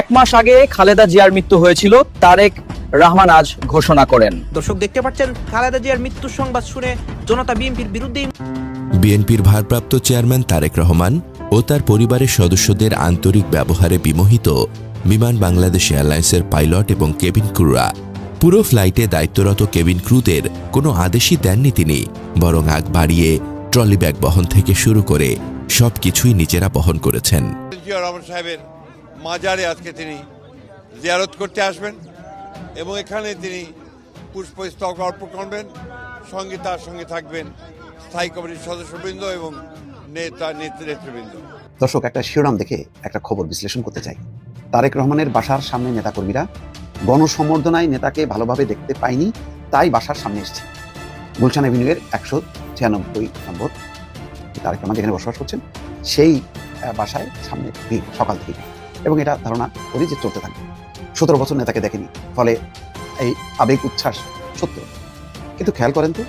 এক মাস আগে খালেদা জিয়ার মৃত্যু হয়েছিল তারেক রহমান আজ ঘোষণা করেন। দর্শক দেখতে পাচ্ছেন খালেদা জিয়ার মৃত্যুর সংবাদ শুনে জনতা বিএনপির বিরুদ্ধেই বিএনপির ভারপ্রাপ্ত চেয়ারম্যান তারেক রহমান ও তার পরিবারের সদস্যদের আন্তরিক ব্যবহারে বিমোহিত বিমান বাংলাদেশ এয়ারলাইন্সের পাইলট এবং কেবিন ক্রুরা। পুরো ফ্লাইটে দায়িত্বরত কেবিন ক্রুদের কোনো আদেশই দেননি তিনি বরং আগ বাড়িয়ে ট্রলি ব্যাগ বহন থেকে শুরু করে সব কিছুই নিজেরা বহন করেছেন। মাজারে আজকে তিনি জিয়ারত করতে আসবেন এবং এখানে তিনি পুষ্পস্তক অর্পণ করবেন, সঙ্গে তার সঙ্গে থাকবেন স্থায়ী কমিটির সদস্যবৃন্দ এবং নেতা নেতৃ- নেতৃবৃন্দ। দর্শক, একটা শিরোনাম দেখে একটা খবর বিশ্লেষণ করতে চাই। তারেক রহমানের বাসার সামনে নেতাকর্মীরা গণসম্বর্ধনায় নেতাকে ভালোভাবে দেখতে পায়নি, তাই বাসার সামনে এসেছে। গুলশান এভিনিউয়ের একশো ছিয়ানব্বই নম্বর। তারেক রহমান যেখানে বসবাস করছেন, সেই বাসায় সামনে সকাল থেকে এবং এটা ধারণা করি যে চলতে থাকবে। সতেরো বছর নেতাকে দেখেনি, ফলে এই আবেগ উচ্ছ্বাস সত্য। কিন্তু খেয়াল করেন তো,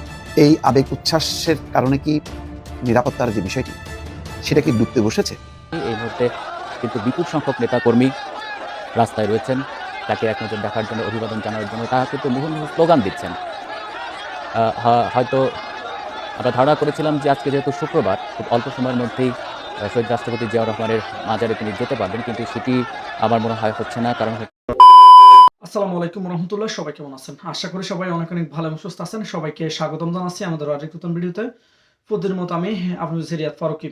এই আবেগ উচ্ছ্বাসের কারণে কি নিরাপত্তার যে বিষয়টি, সেটা কি ডুবতে বসেছে? এই মুহূর্তে কিন্তু বিপুল সংখ্যক নেতাকর্মী রাস্তায় রয়েছেন। তাকে এক নজর দেখার জন্য, অভিবাদন জানানোর জন্য তারা কিন্তু মুহুর্মুহু স্লোগান দিচ্ছেন। হয়তো আমরা ধারণা করেছিলাম যে আজকে যেহেতু শুক্রবার, খুব অল্প সময়ের মধ্যেই শহীদ রাষ্ট্রপতি জিয়াউর রহমানের মাজারে তিনি যেতে পারবেন, কিন্তু সেটি আমার মনে হয় হচ্ছে না, কারণ আসসালামু আলাইকুম রহমতুল্লাহ, সবাই কেমন আছেন? আশা করি সবাই অনেক অনেক ভালো এবং সুস্থ আছেন। সবাইকে স্বাগতম জানাচ্ছি আমাদের আরেক নতুন ভিডিওতে। প্রতিদিনের মতো আমি আপনাদের সিরিয়াত ফারুকি।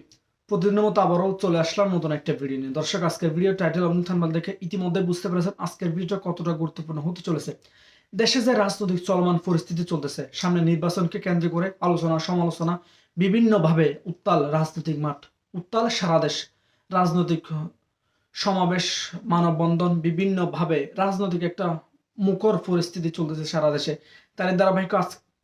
প্রতিদিনের মতো আবারও চলে আসলাম নতুন একটা ভিডিও নিয়ে। দর্শক, আজকের ভিডিও টাইটেল এবং থানবাল দেখে ইতিমধ্যে বুঝতে পেরেছেন আজকের ভিডিওটা কতটা গুরুত্বপূর্ণ হতে চলেছে। দেশে যে রাজনৈতিক চলমান পরিস্থিতি চলতেছে, সামনে নির্বাচনকে কেন্দ্র করে আলোচনা, সমালোচনা, বিভিন্নভাবে উত্তাল রাজনৈতিক মাঠ। উত্তাল সারা দেশ রাজনৈতিক সমাবেশ, মানববন্ধন, বিভিন্নভাবে রাজনৈতিক একটা মুখর পরিস্থিতি চলতেছে সারা দেশে তারই ধারাবাহিক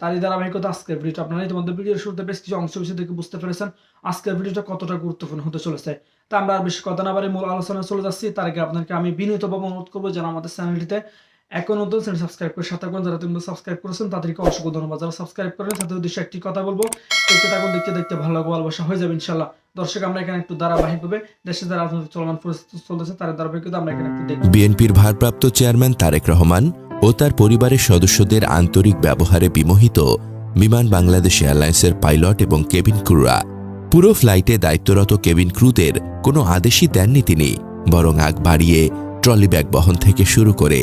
তারই ধারাবাহিকতা আজকের ভিডিওটা আপনারা ইতিমধ্যে ভিডিওর শুরুতে বেশ কিছু অংশ বিষয় দেখে বুঝতে পেরেছেন আজকের ভিডিওটা কতটা গুরুত্বপূর্ণ হতে চলেছে। তা আমরা আর বেশি কথা না বাড়ি মূল আলোচনায় চলে যাচ্ছি। তার আগে আপনাকে আমি বিনীতভাবে অনুরোধ করব যেন আমাদের চ্যানেলটিতে এখন নতুন চ্যানেল সাবস্ক্রাইব করে সাথে থাকুন। যারা তুমি সাবস্ক্রাইব করেছেন, তাদেরকে অসংখ্য ধন্যবাদ। যারা সাবস্ক্রাইব করেন, তাদের উদ্দেশ্যে একটি কথা বলব, দেখতে থাকুন, দেখতে দেখতে ভালো লাগবে, ভালোবাসা হয়ে যাবে ইনশাল্লাহ দর্শক, আমরা এখানে একটু ধারাবাহিকভাবে দেশে যে রাজনৈতিক চলমান পরিস্থিতি চলতেছে তার ধারাবাহিকতা আমরা এখানে একটু দেখব। বিএনপির ভারপ্রাপ্ত চেয়ারম্যান তারেক রহমান ও তার পরিবারের সদস্যদের আন্তরিক ব্যবহারে বিমোহিত বিমান বাংলাদেশ এয়ারলাইন্সের পাইলট এবং কেবিন ক্রুরা। পুরো ফ্লাইটে দায়িত্বরত কেবিন ক্রুদের কোনো আদেশই দেননি তিনি, বরং আগ বাড়িয়ে ট্রলি ব্যাগ বহন থেকে শুরু করে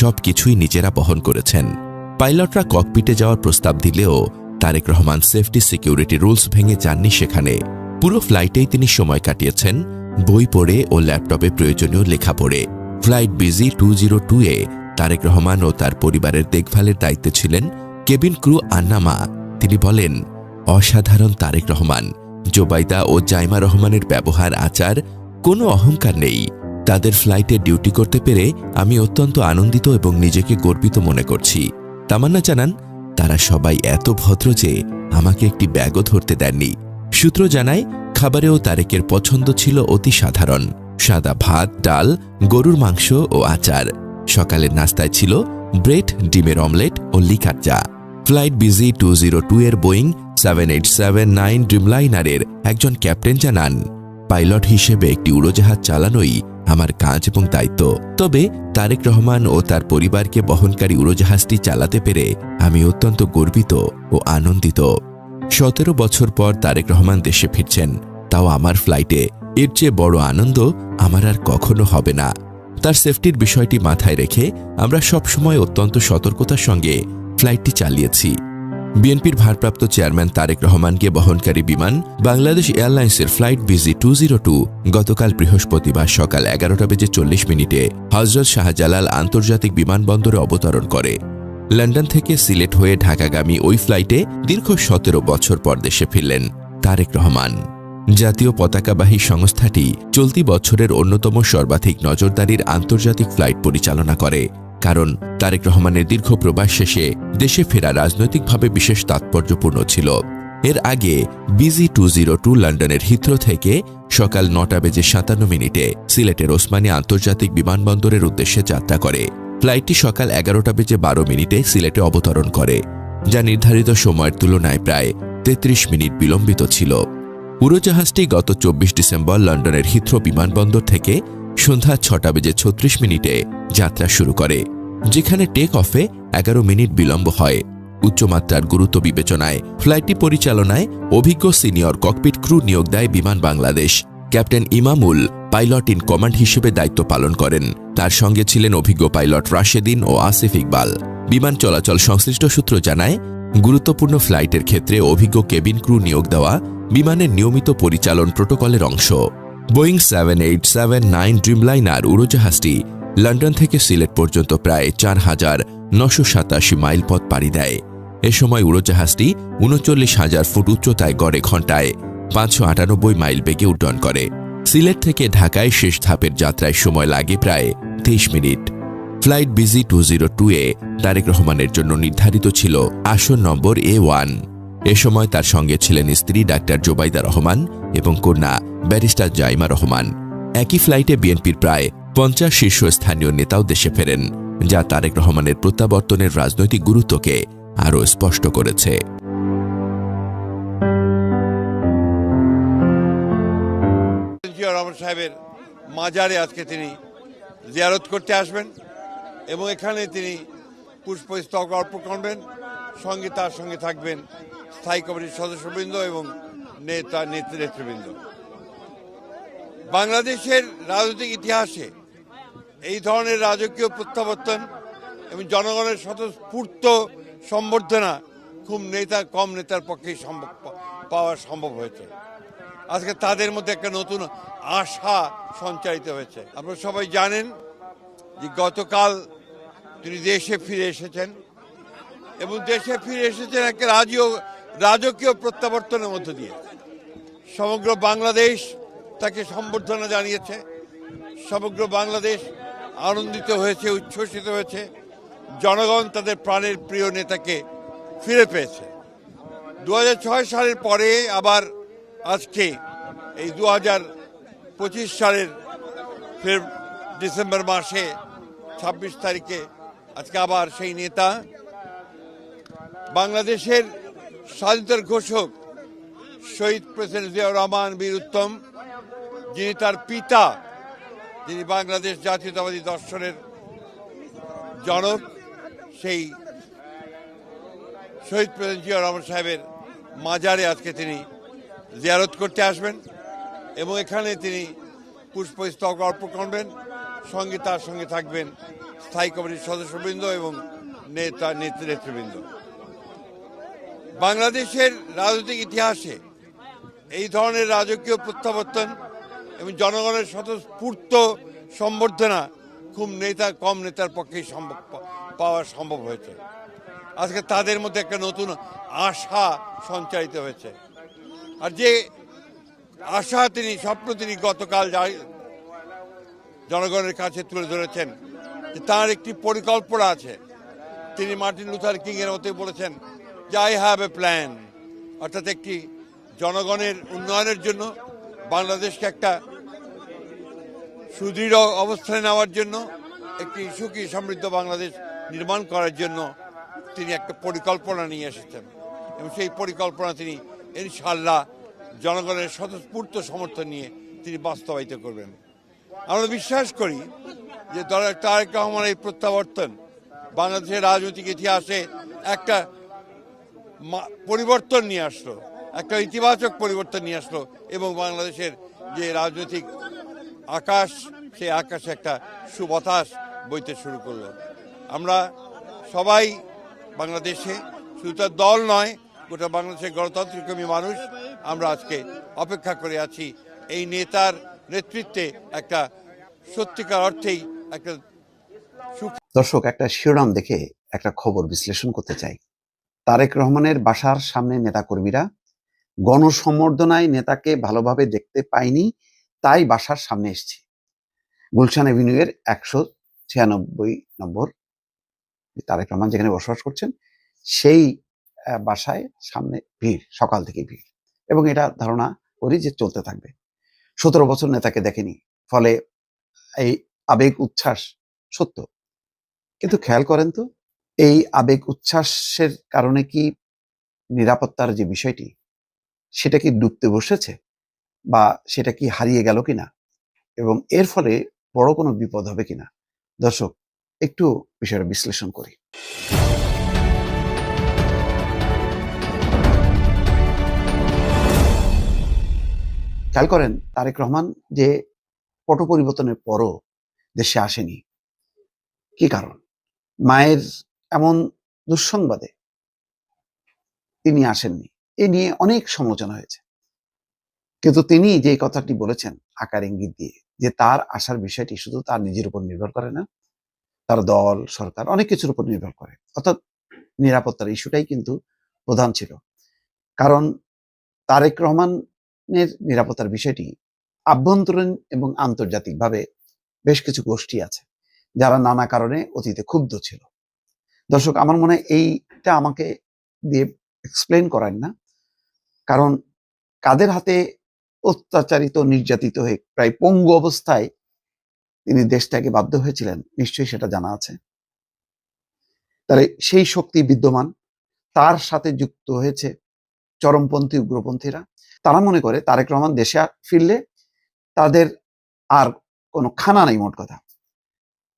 সব কিছুই নিজেরা বহন করেছেন। পাইলটরা ককপিটে যাওয়ার প্রস্তাব দিলেও Tarek Rahman safety security rules ভেঙে যাননি সেখানে। পুরো ফ্লাইটেই তিনি সময় কাটিয়েছেন, বই পড়ে ও ল্যাপটপে প্রয়োজনীয় লেখা পড়ে। Flight BG two zero two এ তারেক রহমান ও তার পরিবারের দেখভালের দায়িত্বে ছিলেন কেবিন ক্রু আন্নামা। তিনি বলেন, অসাধারণ তারেক রহমান। জোবাইদা ও জাইমা রহমানের ব্যবহার, আচার, কোনো অহংকার নেই। তাদের ফ্লাইটে ডিউটি করতে পেরে আমি অত্যন্ত আনন্দিত এবং নিজেকে গর্বিত মনে করছি। তামান্না জানান, তারা সবাই এত ভদ্র যে আমাকে একটি ব্যাগও ধরতে দেননি। সূত্র জানায়, খাবারেও তারেকের পছন্দ ছিল অতি সাধারণ। সাদা ভাত, ডাল, গরুর মাংস ও আচার। সকালের নাস্তায় ছিল ব্রেড, ডিমের অমলেট ও লিকার চা। Flight BG two zero two এর Boeing seven eight seven nine ড্রিমলাইনারের একজন ক্যাপ্টেন জানান, পাইলট হিসেবে একটি উড়োজাহাজ চালানোই আমার কাজ এবং দায়িত্ব। তবে তারেক রহমান ও তার পরিবারকে বহনকারী উড়োজাহাজটি চালাতে পেরে আমি অত্যন্ত গর্বিত ও আনন্দিত। সতেরো বছর পর তারেক রহমান দেশে ফিরছেন, তাও আমার ফ্লাইটে। এর চেয়ে বড় আনন্দ আমার আর কখনো হবে না। তার সেফটির বিষয়টি মাথায় রেখে আমরা সবসময় অত্যন্ত সতর্কতার সঙ্গে ফ্লাইটটি চালিয়েছি। বিএনপির ভারপ্রাপ্ত চেয়ারম্যান তারেক রহমানকে বহনকারী বিমান বাংলাদেশ এয়ারলাইন্সের flight BG two zero two গতকাল বৃহস্পতিবার সকাল এগারোটা বেজে চল্লিশ মিনিটে হজরত শাহজালাল আন্তর্জাতিক বিমানবন্দরে অবতরণ করে। লন্ডন থেকে সিলেট হয়ে ঢাকাগামী ওই ফ্লাইটে দীর্ঘ সতেরো বছর পর দেশে ফিরলেন তারেক রহমান। জাতীয় পতাকাবাহী সংস্থাটি চলতি বছরের অন্যতম সর্বাধিক নজরদারির আন্তর্জাতিক ফ্লাইট পরিচালনা করে। কারণ তারেক রহমানের দীর্ঘ প্রবাস শেষে দেশে ফেরা রাজনৈতিকভাবে বিশেষ তাৎপর্যপূর্ণ ছিল। এর আগে বিজি টু জিরো টু লন্ডনের হিথ্রো থেকে সকাল নটা বেজে সাতান্ন মিনিটে সিলেটের ওসমানী আন্তর্জাতিক বিমানবন্দরের উদ্দেশ্যে যাত্রা করে। ফ্লাইটটি সকাল এগারোটা বেজে বারো মিনিটে সিলেটে অবতরণ করে, যা নির্ধারিত সময়ের তুলনায় প্রায় তেত্রিশ মিনিট বিলম্বিত ছিল। উড়োজাহাজটি গত চব্বিশ ডিসেম্বর লন্ডনের হিথ্রো বিমানবন্দর থেকে সন্ধ্যা ছটা বেজে ছত্রিশ মিনিটে যাত্রা শুরু করে, যেখানে টেক অফে এগারো মিনিট বিলম্ব হয়। উচ্চমাত্রার গুরুত্ব বিবেচনায় ফ্লাইটটি পরিচালনায় অভিজ্ঞ সিনিয়র ককপিট ক্রু নিয়োগ দেয় বিমান Bangladesh. Captain Imamul pilot in command হিসেবে দায়িত্ব পালন করেন। তার সঙ্গে ছিলেন অভিজ্ঞ পাইলট রাশেদিন ও আসিফ ইকবাল। বিমান চলাচল সংশ্লিষ্ট সূত্র জানায়, গুরুত্বপূর্ণ ফ্লাইটের ক্ষেত্রে অভিজ্ঞ কেবিন ক্রু নিয়োগ দেওয়া বিমানের নিয়মিত পরিচালন প্রোটোকলের অংশ। Boeing seven eight seven nine Dreamliner উড়োজাহাজটি London থেকে সিলেট পর্যন্ত প্রায় চার হাজার নশো সাতাশি মাইল পথ পাড়ি দেয়। এ সময় উড়োজাহাজটি উনচল্লিশ হাজার ফুট উচ্চতায় গড়ে ঘণ্টায় পাঁচশো আটানব্বই মাইল বেগে উড্ডয়ন করে। সিলেট থেকে ঢাকায় শেষ ধাপের যাত্রায় সময় লাগে প্রায় তেইশ minute. Flight BG two zero two এ তারেক রহমানের জন্য নির্ধারিত ছিল আসন নম্বর এ ওয়ান। এ সময় তার সঙ্গে ছিলেন স্ত্রী ডাক্তার জোবাইদা রহমান এবং কন্যা ব্যারিস্টার জাইমা রহমান। একই ফ্লাইটে বিএনপির প্রায় পঞ্চাশ শীর্ষস্থানীয় নেতাও দেশে ফেরেন, যা তারেক রহমানের প্রত্যাবর্তনের রাজনৈতিক গুরুত্বকে আরও স্পষ্ট করেছে। সাহেবের মাজারে আজকে তিনি জিয়ারত করতে আসবেন এবং এখানে তিনি পুষ্পস্তক অর্পণ করবেন, সঙ্গে তার সঙ্গে থাকবেন স্থায়ী কমিটির সদস্যবৃন্দ এবং নেতা নেতৃ নেতৃবৃন্দ। বাংলাদেশের রাজনৈতিক ইতিহাসে এই ধরনের রাজকীয় প্রত্যাবর্তন এবং জনগণের স্বতঃস্ফূর্ত সম্বর্ধনা খুব নেতা, কম নেতার পক্ষেই সম্ভব, পাওয়া সম্ভব হয়েছে। আজকে তাদের মধ্যে একটা নতুন আশা সঞ্চারিত হয়েছে। আপনারা সবাই জানেন যে গতকাল তিনি দেশে ফিরে এসেছেন এবং দেশে ফিরে এসেছেন একটা রাজীয় রাজকীয় প্রত্যাবর্তনের মধ্য দিয়ে। সমগ্র বাংলাদেশ তাকে সম্বর্ধনা জানিয়েছে। সমগ্র বাংলাদেশ আনন্দিত হয়েছে, উচ্ছ্বসিত হয়েছে। জনগণ তাদের প্রাণের প্রিয় নেতাকে ফিরে পেয়েছে। দু হাজার ছয় সালের পরে আবার আজকে এই দু হাজার পঁচিশ সালের ফের ডিসেম্বর মাসে ছাব্বিশ তারিখে আজকে আবার সেই নেতা বাংলাদেশের স্বাধীনতার ঘোষক শহীদ প্রেসিডেন্ট জিয়াউর রহমান বীর উত্তম, যিনি তার পিতা, যিনি বাংলাদেশ জাতীয়তাবাদী দর্শনের জনক, সেই শহীদ প্রেসিডেন্ট জিয়া রহমান সাহেবের মাজারে আজকে তিনি জিয়ারত করতে আসবেন এবং এখানে তিনি পুষ্পস্তক অর্পণ করবেন। সঙ্গে তার সঙ্গে থাকবেন স্থায়ী কমিটির সদস্যবৃন্দ এবং নেতা নেতৃ নেতৃবৃন্দ বাংলাদেশের রাজনৈতিক ইতিহাসে এই ধরনের রাজকীয় প্রত্যাবর্তন এবং জনগণের স্বতঃস্ফূর্ত সম্বর্ধনা খুব নেতা, কম নেতার পক্ষেই সম্ভব পাওয়া সম্ভব হয়েছে। আজকে তাদের মধ্যে একটা নতুন আশা সঞ্চারিত হয়েছে। আর যে আশা তিনি, স্বপ্ন তিনি গতকাল জনগণের কাছে তুলে ধরেছেন যে তার একটি পরিকল্পনা আছে। তিনি মার্টিন লুথার কিং এর মতে বলেছেন যে আই হ্যাভ এ প্ল্যান অর্থাৎ একটি জনগণের উন্নয়নের জন্য, বাংলাদেশকে একটা সুদৃঢ় অবস্থানে নেওয়ার জন্য, একটি সুখী সমৃদ্ধ বাংলাদেশ নির্মাণ করার জন্য তিনি একটা পরিকল্পনা নিয়ে এসেছেন। এবং সেই পরিকল্পনা তিনি ইনশাল্লাহ জনগণের স্বতঃস্ফূর্ত সমর্থন নিয়ে তিনি বাস্তবায়িত করবেন। আমরা বিশ্বাস করি যে তারেক রহমান এই প্রত্যাবর্তন বাংলাদেশের রাজনৈতিক ইতিহাসে একটা পরিবর্তন নিয়ে আসলো। একটা ইতিবাচক পরিবর্তন নিয়ে আসলো এবং বাংলাদেশের যে রাজনৈতিক আকাশ, সেই আকাশে একটা সুবতাস বইতে শুরু করল। আমরা সবাই বাংলাদেশে, শুধু তার দল নয়, গোটা বাংলাদেশের গণতান্ত্রিকমী মানুষ আমরা আজকে অপেক্ষা করে আছি। এই নেতার নেতৃত্বে একটা সত্যিকার অর্থেই একটা দর্শক, একটা শিরোনাম দেখে একটা খবর বিশ্লেষণ করতে চাই। তারেক রহমানের বাসার সামনে নেতাকর্মীরা গণসম্বর্ধনায় নেতাকে ভালোভাবে দেখতে পাইনি তাই বাসার সামনে এসেছি। গুলশান এভিনিউয়ের একশো ছিয়ানব্বই নম্বর তারেক রহমান যেখানে বসবাস করছেন, সেই বাসায় সামনে ভিড়, সকাল থেকে ভিড়। এবং এটা ধারণা করি যে চলতে থাকবে। সতেরো বছর নেতাকে দেখেনি, ফলে এই আবেগ, উচ্ছ্বাস সত্য। কিন্তু খেয়াল করেন তো এই আবেগ উচ্ছ্বাসের কারণে কি নিরাপত্তার যে বিষয়টি, সেটা কি ডুবতে বসেছে বা সেটা কি হারিয়ে গেল কিনা এবং এর ফলে বড় কোনো বিপদ হবে কিনা? দর্শক, একটু বিষয়টা বিশ্লেষণ করি। খেয়াল করেন তারেক রহমান যে পট পরিবর্তনের পরও দেশে আসেনি। কি কারণ? মায়ের এমন দুঃসংবাদে তিনি আসেননি। এ নিয়ে অনেক সমালোচনা হয়েছে। কিন্তু তিনি যে কথাটি বলেছেন আকার ইঙ্গিত দিয়ে, যে তার আসার বিষয়টি শুধু তার নিজের উপর নির্ভর করে না, তার দল, সরকার, অনেক কিছুর উপর নির্ভর করে। অর্থাৎ নিরাপত্তার ইস্যুটাই কিন্তু প্রধান ছিল। কারণ তারেক রহমানের নিরাপত্তার বিষয়টি আভ্যন্তরীণ এবং আন্তর্জাতিকভাবে বেশ কিছু গোষ্ঠী আছে, যারা নানা কারণে অতীতে ক্ষুব্ধ ছিল। দর্শক, আমার মনে হয় এইটা আমাকে দিয়ে এক্সপ্লেন করেন না। কারণ কাদের হাতে অত্যাচারিত, নির্যাতিত হয়ে প্রায় পঙ্গু অবস্থায় তিনি দেশটাকে বাধ্য হয়েছিলেন, নিশ্চয়ই সেটা জানা আছে। তাহলে সেই শক্তি বিদ্যমান, তার সাথে যুক্ত হয়েছে চরমপন্থী, উগ্রপন্থীরা। তারা মনে করে তারেক রহমান দেশে ফিরলে তাদের আর কোনো খানা নেই, মোট কথা।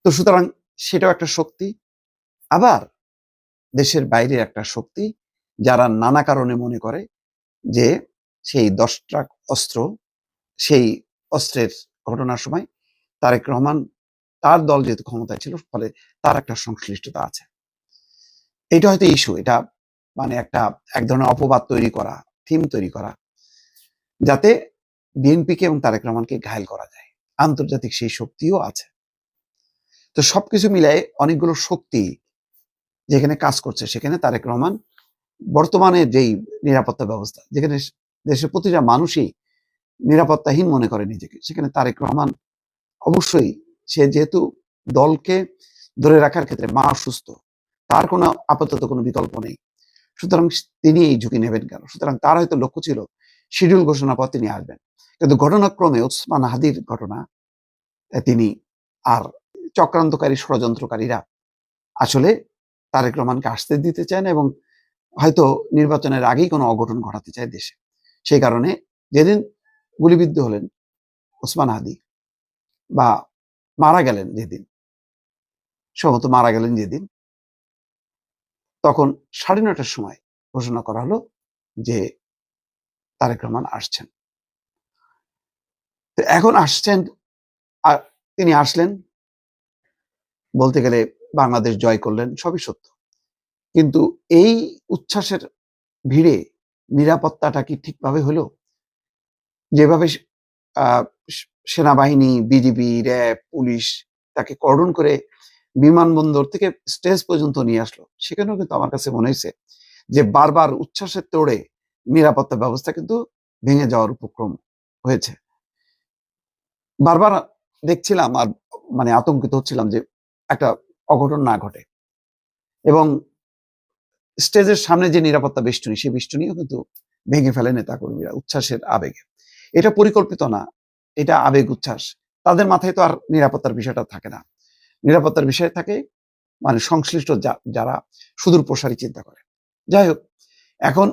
তো সুতরাং সেটাও একটা শক্তি। আবার দেশের বাইরের একটা শক্তি যারা নানা কারণে মনে করে যে সেই দশ ট্রাক অস্ত্র, সেই অস্ত্রের ঘটনার সময় তারেক রহমান তার দল যেহেতু ক্ষমতায় ছিল, ফলে তার একটা সংশ্লিষ্টতা আছে। এটা হয়তো ইস্যু এটা মানে একটা এক ধরনের অপবাদ তৈরি করা, থিম তৈরি করা, যাতে বিএনপিকে এবং তারেক রহমানকে ঘায়ল করা যায়। আন্তর্জাতিক সেই শক্তিও আছে। তো সবকিছু মিলাই অনেকগুলো শক্তি যেখানে কাজ করছে, সেখানে তারেক রহমান বর্তমানে যেই নিরাপত্তা ব্যবস্থা, যেখানে দেশের প্রতিটা মানুষই নিরাপত্তাহীন মনে করে নিজেকে, সেখানে তারেক রহমান অবশ্যই সে যেহেতু দলকে ধরে রাখার ক্ষেত্রে মা অসুস্থ, তার কোনো আপাতত কোনো বিকল্প নেই। সুতরাং তিনি এই ঝুঁকি নেবেন কেন? সুতরাং তার হয়তো লক্ষ্য ছিল শিডিউল ঘোষণা পর তিনি আসবেন। কিন্তু ঘটনাক্রমে ওসমান হাদির ঘটনা তিনি আর চক্রান্তকারী ষড়যন্ত্রকারীরা আসলে তারেক রহমানকে আসতে দিতে চায় না এবং হয়তো নির্বাচনের আগেই কোনো অঘটন ঘটাতে চায় দেশে। সেই কারণে যেদিন গুলিবিদ্ধ হলেন ওসমান হাদি বা মারা গেলেন যেদিন, সম্ভবত মারা গেলেন যেদিন, তখন সাড়ে নটার সময় ঘোষণা করা হলো যে তারেক রহমান আসছেন। এখন আসছেন তিনি আসলেন বলতে গেলে বাংলাদেশ জয় করলেন, সবই সত্য। কিন্তু এই উচ্ছ্বাসের ভিড়ে নিরাপত্তাটা কি ঠিকভাবে হলো? যেভাবে সেনাবাহিনী, বিজিবি, র্যাব, পুলিশ তাকে কর্ডন করে বিমানবন্দর থেকে স্টেজ পর্যন্ত নিয়ে আসলো, সেখানেও কিন্তু আমার কাছে মনে হয়েছে যে বারবার উচ্ছ্বাসের তোড়ে নিরাপত্তা ব্যবস্থা কিন্তু ভেঙে যাওয়ার উপক্রম হয়েছে। বারবার দেখছিলাম আর মানে আতঙ্কিত হচ্ছিলাম যে একটা অঘটন না ঘটে। এবং স্টেজের সামনে যে নিরাপত্তা বেষ্টনী, সেই বেষ্টনীও কিন্তু ভেঙে ফেলে নেতাকর্মীরা, উচ্ছ্বাসের আবেগে। এটা পরিকল্পিত না, এটা আবেগ উচ্ছ্বাস। তাদের মাথায় তো আর নিরাপত্তার বিষয়টা থাকে না। নিরাপত্তার বিষয় থাকে মানে সংশ্লিষ্ট যারা সুদূর প্রসারী চিন্তা করে। যাই হোক, এখন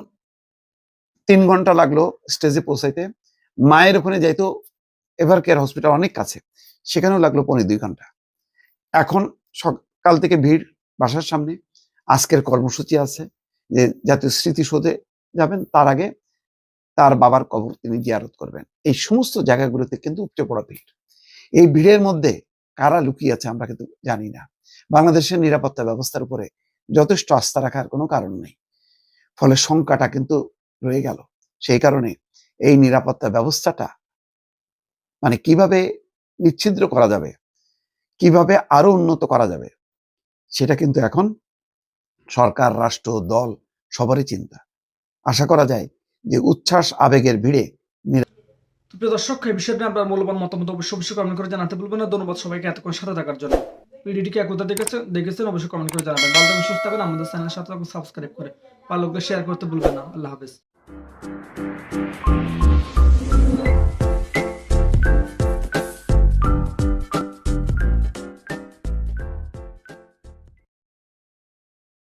তিন ঘণ্টা লাগল স্টেজে পৌঁছাইতে। মায়ের ওখানে যাইতো এভার কেয়ার হসপিটাল অনেক কাছে। সেখানেও লাগল পনেরো দুই ঘণ্টা। এখন সকাল থেকে ভিড় বাসার সামনে। আজকের কর্মসূচি আছে যে, জাতীয় স্মৃতিসৌধে যাবেন, তার আগে তার বাবার কবর তিনি জিয়ারত করবেন। এই সমস্ত জায়গাগুলোতে কিন্তু উপচে পড়া ভিড়। এই ভিড়ের মধ্যে কারা লুকিয়ে আছে আমরা কিন্তু জানি না। বাংলাদেশের নিরাপত্তা ব্যবস্থার উপরে যথেষ্ট আস্থা রাখার কোনো কারণ নেই। ফলে শঙ্কাটা কিন্তু রয়ে গেল। সেই কারণে এই নিরাপত্তা ব্যবস্থাটা মানে কীভাবে নিচ্ছিদ্র করা যাবে, কীভাবে আরও উন্নত করা যাবে সেটা কিন্তু এখন সরকার, রাষ্ট্র, দল সবারই চিন্তা। আশা করা যায় যে উচ্ছ্বাস, আবেগের ভিড়ে প্রিয় দর্শক, এই বিষয়টি আপনার মূল্যবান মতামত অবশ্যই অবশ্যই কমেন্ট করে জানাতে ভুলবেন না। ধন্যবাদ সবাইকে এতক্ষণ সাথে থাকার জন্য। ভিডিওটিকে একতা দেখেছেন দেখেছেন অবশ্যই কমেন্ট করে জানাবেন। ভালো থাকবেন, সুস্থ থাকবেন। আমাদের চ্যানেলের সাথে সাবস্ক্রাইব করে ভালো শেয়ার করতে ভুলবেন না। আল্লাহ হাফেজ।